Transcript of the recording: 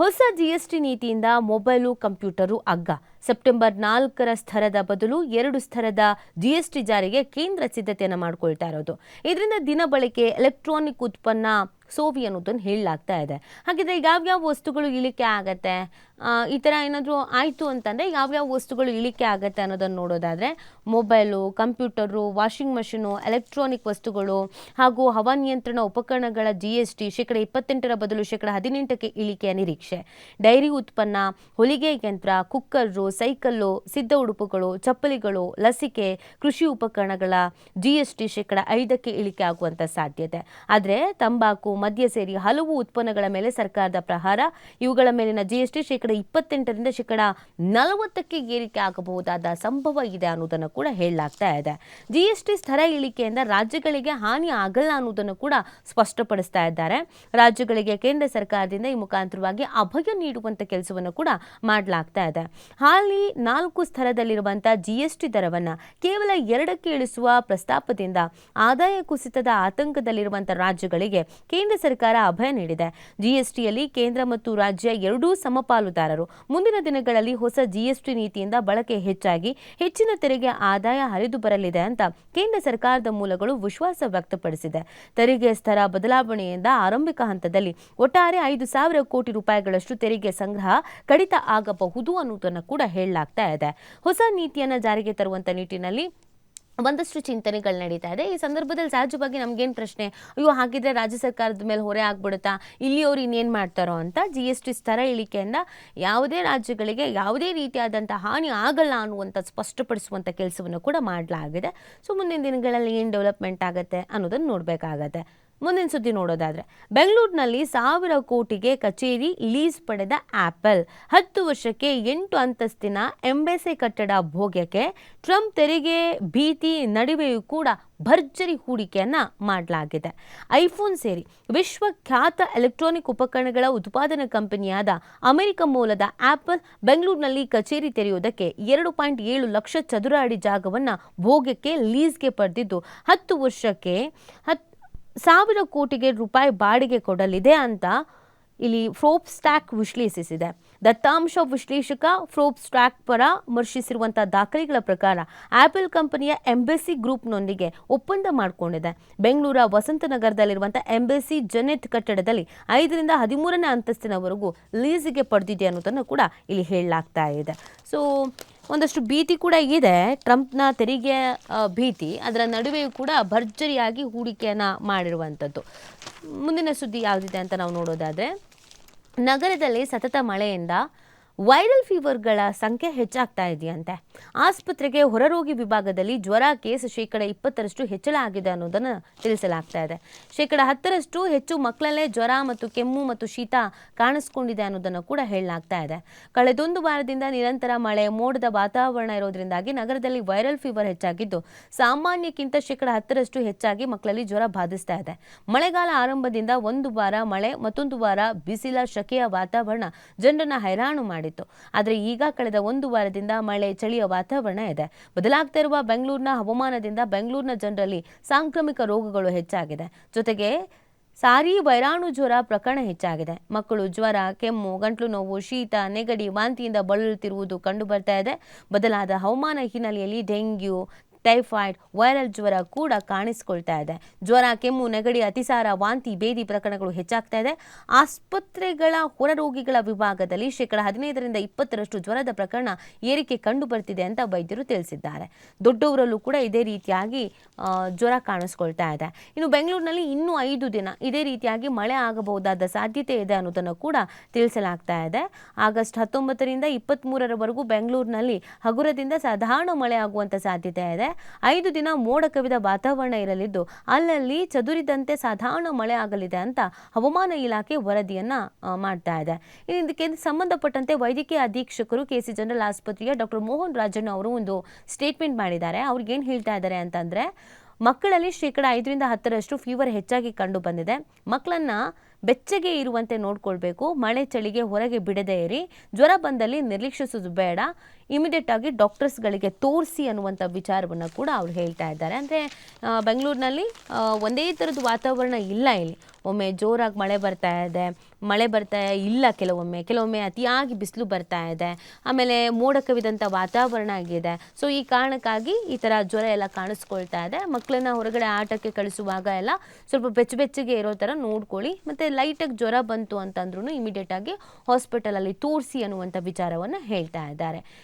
ಹೊಸ ಜಿಎಸ್ಟಿ ನೀತಿಯಿಂದ mobile, computer ಅಗ್ಗ. ಸೆಪ್ಟೆಂಬರ್ ನಾಲ್ಕರ ಸ್ತರದ ಬದಲು ಎರಡು ಸ್ತರದ ಜಿಎಸ್ಟಿ ಜಾರಿಗೆ ಕೇಂದ್ರ ಸಿದ್ಧತೆಯನ್ನು ಮಾಡಿಕೊಳ್ತಾ ಇರೋದು. ಇದರಿಂದ ದಿನ ಬಳಕೆ ಎಲೆಕ್ಟ್ರಾನಿಕ್ ಉತ್ಪನ್ನ ಸೋವಿ ಅನ್ನೋದನ್ನು ಹೇಳಲಾಗ್ತಾ ಇದೆ. ಹಾಗಿದ್ರೆ ಯಾವ್ಯಾವ ವಸ್ತುಗಳು ಇಳಿಕೆ ಆಗತ್ತೆ? ಈ ಥರ ಏನಾದರೂ ಆಯಿತು ಅಂತಂದರೆ ಯಾವ್ಯಾವ ವಸ್ತುಗಳು ಇಳಿಕೆ ಆಗುತ್ತೆ ಅನ್ನೋದನ್ನು ನೋಡೋದಾದರೆ mobile, computer, washing machine, electronic ವಸ್ತುಗಳು ಹಾಗೂ ಹವಾನಿಯಂತ್ರಣ ಉಪಕರಣಗಳ ಜಿ ಎಸ್ ಟಿ ಶೇಕಡ ಇಪ್ಪತ್ತೆಂಟರ ಬದಲು ಶೇಕಡ ಹದಿನೆಂಟಕ್ಕೆ ಇಳಿಕೆಯ ನಿರೀಕ್ಷೆ. ಡೈರಿ ಉತ್ಪನ್ನ, ಹೊಲಿಗೆ ಯಂತ್ರ, ಕುಕ್ಕರು, ಸೈಕಲ್ಲು, ಸಿದ್ಧ ಉಡುಪುಗಳು, ಚಪ್ಪಲಿಗಳು, ಲಸಿಕೆ, ಕೃಷಿ ಉಪಕರಣಗಳ ಜಿ ಎಸ್ ಟಿ ಶೇಕಡ ಐದಕ್ಕೆ ಇಳಿಕೆ ಆಗುವಂಥ ಸಾಧ್ಯತೆ. ಆದರೆ ತಂಬಾಕು, ಮದ್ಯ ಸೇರಿ ಹಲವು ಉತ್ಪನ್ನಗಳ ಮೇಲೆ ಸರ್ಕಾರದ ಪ್ರಹಾರ, ಇವುಗಳ ಮೇಲಿನ ಜಿ ಎಸ್ ಟಿ ಶೇಕಡ ಇಪ್ಪತ್ತೆಂಟರಿಂದ ಶೇಕಡ ನಲವತ್ತಕ್ಕೆ ಏರಿಕೆ ಆಗಬಹುದಾದ ಸಂಭವ ಇದೆ ಅನ್ನೋದನ್ನು ಕೂಡ ಹೇಳಲಾಗ್ತಾ ಇದೆ. ಜಿ ಎಸ್ ಟಿ ಸ್ಥರ ಇಳಿಕೆಯಿಂದ ರಾಜ್ಯಗಳಿಗೆ ಹಾನಿ ಆಗಲ್ಲ ಅನ್ನೋದನ್ನು ಕೂಡ ಸ್ಪಷ್ಟಪಡಿಸ್ತಾ ಇದ್ದಾರೆ. ರಾಜ್ಯಗಳಿಗೆ ಕೇಂದ್ರ ಸರ್ಕಾರದಿಂದ ಈ ಮುಖಾಂತರವಾಗಿ ಅಭಯ ನೀಡುವಂತ ಕೆಲಸವನ್ನು ಕೂಡ ಮಾಡಲಾಗ್ತಾ ಇದೆ. ಹಾಲಿ ನಾಲ್ಕು ಸ್ಥರದಲ್ಲಿರುವಂಥ ಜಿ ಎಸ್ ಟಿ ದರವನ್ನು ಕೇವಲ ಎರಡಕ್ಕೆ ಇಳಿಸುವ ಪ್ರಸ್ತಾಪದಿಂದ ಆದಾಯ ಕುಸಿತದ ಆತಂಕದಲ್ಲಿರುವಂಥ ರಾಜ್ಯಗಳಿಗೆ ಕೇಂದ್ರ ಸರ್ಕಾರ ಅಭಯ ನೀಡಿದೆ. ಜಿಎಸ್ಟಿಯಲ್ಲಿ ಕೇಂದ್ರ ಮತ್ತು ರಾಜ್ಯ ಎರಡೂ ಸಮಪಾಲುದಾರರು ಮುಂದಿನ ದಿನಗಳಲ್ಲಿ ಹೊಸ ಜಿಎಸ್ಟಿ ನೀತಿಯಿಂದ ಬಳಕೆ ಹೆಚ್ಚಾಗಿ ಹೆಚ್ಚಿನ ತೆರಿಗೆ ಆದಾಯ ಹರಿದು ಬರಲಿದೆ ಅಂತ ಕೇಂದ್ರ ಸರ್ಕಾರದ ಮೂಲಗಳು ವಿಶ್ವಾಸ ವ್ಯಕ್ತಪಡಿಸಿದೆ. ತೆರಿಗೆ ಸ್ತರ ಬದಲಾವಣೆಯಿಂದ ಆರಂಭಿಕ ಹಂತದಲ್ಲಿ ಒಟ್ಟಾರೆ ಐದು ಸಾವಿರ ಕೋಟಿ ರೂಪಾಯಿಗಳಷ್ಟು ತೆರಿಗೆ ಸಂಗ್ರಹ ಕಡಿತ ಆಗಬಹುದು ಅನ್ನೋದನ್ನು ಕೂಡ ಹೇಳಲಾಗ್ತಾ ಇದೆ. ಹೊಸ ನೀತಿಯನ್ನ ಜಾರಿಗೆ ತರುವಂತ ನಿಟ್ಟಿನಲ್ಲಿ ಒಂದಷ್ಟು ಚಿಂತನೆಗಳು ನಡೀತಾ ಇದೆ. ಈ ಸಂದರ್ಭದಲ್ಲಿ ಸಹಜವಾಗಿ ನಮ್ಗೇನು ಪ್ರಶ್ನೆ, ಅಯ್ಯೋ, ಹಾಗಿದ್ರೆ ರಾಜ್ಯ ಸರ್ಕಾರದ ಮೇಲೆ ಹೊರೆ ಆಗ್ಬಿಡುತ್ತಾ? ಇಲ್ಲಿಯವ್ರು ಇನ್ನೇನು ಮಾಡ್ತಾರೋ? ಅಂತ ಜಿ ಎಸ್ ಟಿ ಸ್ತರ ಇಳಿಕೆಯಿಂದ ಯಾವುದೇ ರಾಜ್ಯಗಳಿಗೆ ಯಾವುದೇ ರೀತಿಯಾದಂಥ ಹಾನಿ ಆಗಲ್ಲ ಅನ್ನುವಂಥ ಸ್ಪಷ್ಟಪಡಿಸುವಂಥ ಕೆಲಸವನ್ನು ಕೂಡ ಮಾಡಲಾಗಿದೆ. ಸೊ ಮುಂದಿನ ದಿನಗಳಲ್ಲಿ ಏನು ಡೆವಲಪ್ಮೆಂಟ್ ಆಗುತ್ತೆ ಅನ್ನೋದನ್ನು ನೋಡಬೇಕಾಗತ್ತೆ. ಮುಂದಿನ ಸುದ್ದಿ ನೋಡೋದಾದ್ರೆ, ಬೆಂಗಳೂರಿನಲ್ಲಿ ಸಾವಿರ ಕೋಟಿಗೆ ಕಚೇರಿ ಲೀಸ್ ಪಡೆದ ಆಪಲ್. ಹತ್ತು ವರ್ಷಕ್ಕೆ ಎಂಟು ಅಂತಸ್ತಿನ ಎಂಬೆಸಿ ಕಟ್ಟಡ ಭೋಗ್ಯಕ್ಕೆ ಟ್ರಂಪ್ ತೆರಿಗೆ ಭೀತಿ ನಡುವೆಯೂ ಕೂಡ ಭರ್ಜರಿ ಹೂಡಿಕೆಯನ್ನು ಮಾಡಲಾಗಿದೆ. ಐಫೋನ್ ಸೇರಿ ವಿಶ್ವಖ್ಯಾತ ಎಲೆಕ್ಟ್ರಾನಿಕ್ ಉಪಕರಣಗಳ ಉತ್ಪಾದನಾ ಕಂಪನಿಯಾದ ಅಮೆರಿಕ ಮೂಲದ ಆಪಲ್ ಬೆಂಗಳೂರಿನಲ್ಲಿ ಕಚೇರಿ ತೆರೆಯುವುದಕ್ಕೆ ಎರಡು ಪಾಯಿಂಟ್ ಏಳು ಲಕ್ಷ ಚದುರ ಅಡಿ ಜಾಗವನ್ನು ಭೋಗ್ಯಕ್ಕೆ ಲೀಸ್ಗೆ ಪಡೆದಿದ್ದು, ಹತ್ತು ವರ್ಷಕ್ಕೆ ಹತ್ ಸಾವಿರ ಕೋಟಿಗೆ ರೂಪಾಯಿ ಬಾಡಿಗೆ ಕೊಡಲಿದೆ ಅಂತ ಇಲ್ಲಿ ಫ್ರೋಪ್ ಸ್ಟ್ಯಾಕ್ ವಿಶ್ಲೇಷಿಸಿದೆ. ದತ್ತಾಂಶ ವಿಶ್ಲೇಷಕ ಫ್ರೋಪ್ ಸ್ಟ್ಯಾಕ್ ಪರ ಪರಾಮರ್ಶಿಸಿರುವಂತಹ ದಾಖಲೆಗಳ ಪ್ರಕಾರ ಆಪಲ್ ಕಂಪನಿಯ ಎಂಬೆಸಿ ಗ್ರೂಪ್ನೊಂದಿಗೆ ಒಪ್ಪಂದ ಮಾಡಿಕೊಂಡಿದೆ. ಬೆಂಗಳೂರ ವಸಂತನಗರದಲ್ಲಿರುವಂಥ ಎಂಬೆಸಿ ಜೆನೆಟ್ ಕಟ್ಟಡದಲ್ಲಿ ಐದರಿಂದ ಹದಿಮೂರನೇ ಅಂತಸ್ತಿನವರೆಗೂ ಲೀಸಿಗೆ ಪಡೆದಿದೆ ಅನ್ನೋದನ್ನು ಕೂಡ ಇಲ್ಲಿ ಹೇಳಲಾಗ್ತಾ ಇದೆ. ಸೊ ಒಂದಷ್ಟು ಭೀತಿ ಕೂಡ ಇದೆ. ಟ್ರಂಪ್ನ ತೆರಿಗೆ ಭೀತಿ, ಅದರ ನಡುವೆಯೂ ಕೂಡ ಭರ್ಜರಿಯಾಗಿ ಹೂಡಿಕೆಯನ್ನು ಮಾಡಿರುವಂಥದ್ದು ಮುಂದಿನ ಸುದ್ದಿ ಯಾವುದಿದೆ ಅಂತ ನಾವು ನೋಡೋದಾದರೆ, ನಗರದಲ್ಲಿ ಸತತ ಮಳೆಯಿಂದ ವೈರಲ್ ಫೀವರ್ಗಳ ಸಂಖ್ಯೆ ಹೆಚ್ಚಾಗ್ತಾ ಇದೆಯಂತೆ. ಆಸ್ಪತ್ರೆಗೆ ಹೊರರೋಗಿ ವಿಭಾಗದಲ್ಲಿ ಜ್ವರ ಕೇಸ್ ಶೇಕಡ ಇಪ್ಪತ್ತರಷ್ಟು ಹೆಚ್ಚಳ ಆಗಿದೆ ಅನ್ನೋದನ್ನು ತಿಳಿಸಲಾಗ್ತಾ ಇದೆ. ಶೇಕಡ ಹತ್ತರಷ್ಟು ಹೆಚ್ಚು ಮಕ್ಕಳಲ್ಲೇ ಜ್ವರ ಮತ್ತು ಕೆಮ್ಮು ಮತ್ತು ಶೀತ ಕಾಣಿಸ್ಕೊಂಡಿದೆ ಅನ್ನೋದನ್ನು ಕೂಡ ಹೇಳಲಾಗ್ತಾ ಇದೆ. ಕಳೆದೊಂದು ವಾರದಿಂದ ನಿರಂತರ ಮಳೆ, ಮೋಡದ ವಾತಾವರಣ ಇರೋದ್ರಿಂದಾಗಿ ನಗರದಲ್ಲಿ ವೈರಲ್ ಫೀವರ್ ಹೆಚ್ಚಾಗಿದ್ದು, ಸಾಮಾನ್ಯಕ್ಕಿಂತ ಶೇಕಡ ಹತ್ತರಷ್ಟು ಹೆಚ್ಚಾಗಿ ಮಕ್ಕಳಲ್ಲಿ ಜ್ವರ ಬಾಧಿಸ್ತಾ ಇದೆ. ಮಳೆಗಾಲ ಆರಂಭದಿಂದ ಒಂದು ವಾರ ಮಳೆ, ಮತ್ತೊಂದು ವಾರ ಬಿಸಿಲ, ಶಕೆಯ ವಾತಾವರಣ, ಜನರನ್ನು ಹೈರಾಣು ಮಾಡಿತ್ತು. ಆದರೆ ಈಗ ಕಳೆದ ಒಂದು ವಾರದಿಂದ ಮಳೆ ಚಳಿಯ ವಾತಾವರಣ ಇದೆ. ಬದಲಾಗ್ತಾ ಇರುವ ಬೆಂಗಳೂರಿನ ಹವಾಮಾನದಿಂದ ಬೆಂಗಳೂರಿನ ಜನರಲ್ಲಿ ಸಾಂಕ್ರಾಮಿಕ ರೋಗಗಳು ಹೆಚ್ಚಾಗಿದೆ. ಜೊತೆಗೆ ಸಾರಿ ವೈರಾಣು ಜ್ವರ ಪ್ರಕರಣ ಹೆಚ್ಚಾಗಿದೆ. ಮಕ್ಕಳು ಜ್ವರ, ಕೆಮ್ಮು, ಗಂಟ್ಲು ನೋವು, ಶೀತ, ನೆಗಡಿ, ವಾಂತಿಯಿಂದ ಬಳಲುತ್ತಿರುವುದು ಕಂಡು ಬರ್ತಾ ಇದೆ. ಬದಲಾದ ಹವಾಮಾನ ಹಿನ್ನೆಲೆಯಲ್ಲಿ ಡೆಂಗ್ಯೂ ಟೈಫಾಯ್ಡ್ ವೈರಲ್ ಜ್ವರ ಕೂಡ ಕಾಣಿಸಿಕೊಳ್ತಾ ಇದೆ. ಜ್ವರ, ಕೆಮ್ಮು, ನೆಗಡಿ, ಅತಿಸಾರ, ವಾಂತಿ, ಬೇದಿ ಪ್ರಕರಣಗಳು ಹೆಚ್ಚಾಗ್ತಾ ಇದೆ. ಆಸ್ಪತ್ರೆಗಳ ಹೊರರೋಗಿಗಳ ವಿಭಾಗದಲ್ಲಿ ಶೇಕಡ ಹದಿನೈದರಿಂದ ಇಪ್ಪತ್ತರಷ್ಟು ಜ್ವರದ ಪ್ರಕರಣ ಏರಿಕೆ ಕಂಡು ಬರ್ತಿದೆ ಅಂತ ವೈದ್ಯರು ತಿಳಿಸಿದ್ದಾರೆ. ದೊಡ್ಡವರಲ್ಲೂ ಕೂಡ ಇದೇ ರೀತಿಯಾಗಿ ಜ್ವರ ಕಾಣಿಸ್ಕೊಳ್ತಾ ಇದೆ. ಇನ್ನು ಬೆಂಗಳೂರಿನಲ್ಲಿ ಇನ್ನೂ ಐದು ದಿನ ಇದೇ ರೀತಿಯಾಗಿ ಮಳೆ ಆಗಬಹುದಾದ ಸಾಧ್ಯತೆ ಇದೆ ಅನ್ನೋದನ್ನು ಕೂಡ ತಿಳಿಸಲಾಗ್ತಾ ಇದೆ. ಆಗಸ್ಟ್ ಹತ್ತೊಂಬತ್ತರಿಂದ ಇಪ್ಪತ್ತ್ಮೂರರವರೆಗೂ ಬೆಂಗಳೂರಿನಲ್ಲಿ ಹಗುರದಿಂದ ಸಾಧಾರಣ ಮಳೆ ಆಗುವಂಥ ಸಾಧ್ಯತೆ ಇದೆ. ಐದು ದಿನ ಮೋಡ ಕವಿದ ವಾತಾವರಣ ಇರಲಿದ್ದು, ಅಲ್ಲಲ್ಲಿ ಚದುರಿದಂತೆ ಸಾಧಾರಣ ಮಳೆ ಆಗಲಿದೆ ಅಂತ ಹವಾಮಾನ ಇಲಾಖೆ ವರದಿಯನ್ನ ಮಾಡ್ತಾ ಇದೆ. ಇದಕ್ಕೆ ಸಂಬಂಧಪಟ್ಟಂತೆ ವೈದ್ಯಕೀಯ ಅಧೀಕ್ಷಕರು ಕೆಸಿ ಜನರಲ್ ಆಸ್ಪತ್ರೆಯ ಡಾಕ್ಟರ್ ಮೋಹನ್ ರಾಜಣ್ಣ ಅವರು ಒಂದು ಸ್ಟೇಟ್ಮೆಂಟ್ ಮಾಡಿದ್ದಾರೆ. ಅವ್ರಿಗೆ ಏನು ಹೇಳ್ತಾ ಇದ್ದಾರೆ ಅಂತಂದ್ರೆ, ಮಕ್ಕಳಲ್ಲಿ ಶೇಕಡ ಐದರಿಂದ ಹತ್ತರಷ್ಟು ಫೀವರ್ ಹೆಚ್ಚಾಗಿ ಕಂಡು ಬಂದಿದೆ. ಮಕ್ಕಳನ್ನ ಬೆಚ್ಚಗೆ ಇರುವಂತೆ ನೋಡ್ಕೊಳ್ಬೇಕು. ಮಳೆ ಚಳಿಗೆ ಹೊರಗೆ ಬಿಡದೇ ಇರಿ. ಜ್ವರ ಬಂದಲ್ಲಿ ನಿರ್ಲಕ್ಷಿಸೋದು ಬೇಡ. ಇಮಿಡಿಯೇಟ್ ಆಗಿ ಡಾಕ್ಟರ್ಸ್ಗಳಿಗೆ ತೋರಿಸಿ ಅನ್ನುವಂಥ ವಿಚಾರವನ್ನು ಕೂಡ ಅವ್ರು ಹೇಳ್ತಾ ಇದ್ದಾರೆ. ಅಂದರೆ ಬೆಂಗಳೂರಿನಲ್ಲಿ ಒಂದೇ ಥರದ ವಾತಾವರಣ ಇಲ್ಲ ಇಲ್ಲಿ. ಒಮ್ಮೆ ಜೋರಾಗಿ ಮಳೆ ಬರ್ತಾ ಇದೆ. ಮಳೆ ಬರ್ತಾ ಇಲ್ಲ ಕೆಲವೊಮ್ಮೆ. ಕೆಲವೊಮ್ಮೆ ಅತಿಯಾಗಿ ಬಿಸಿಲು ಬರ್ತಾ ಇದೆ. ಆಮೇಲೆ ಮೋಡ ಕವಿದಂಥ ವಾತಾವರಣ ಆಗಿದೆ. ಸೊ ಈ ಕಾರಣಕ್ಕಾಗಿ ಈ ಥರ ಜ್ವರ ಎಲ್ಲ ಕಾಣಿಸ್ಕೊಳ್ತಾ ಇದೆ. ಮಕ್ಕಳನ್ನ ಹೊರಗಡೆ ಆಟಕ್ಕೆ ಕಳಿಸುವಾಗ ಎಲ್ಲ ಸ್ವಲ್ಪ ಬೆಚ್ಚ ಬೆಚ್ಚಗೆ ಇರೋ ಥರ ನೋಡ್ಕೊಳ್ಳಿ. ಮತ್ತು ಲೈಟಾಗಿ ಜ್ವರ ಬಂತು ಅಂತಂದ್ರೂ ಇಮಿಡಿಯೇಟಾಗಿ ಹಾಸ್ಪಿಟಲಲ್ಲಿ ತೋರಿಸಿ ಅನ್ನುವಂಥ ವಿಚಾರವನ್ನು ಹೇಳ್ತಾ ಇದ್ದಾರೆ.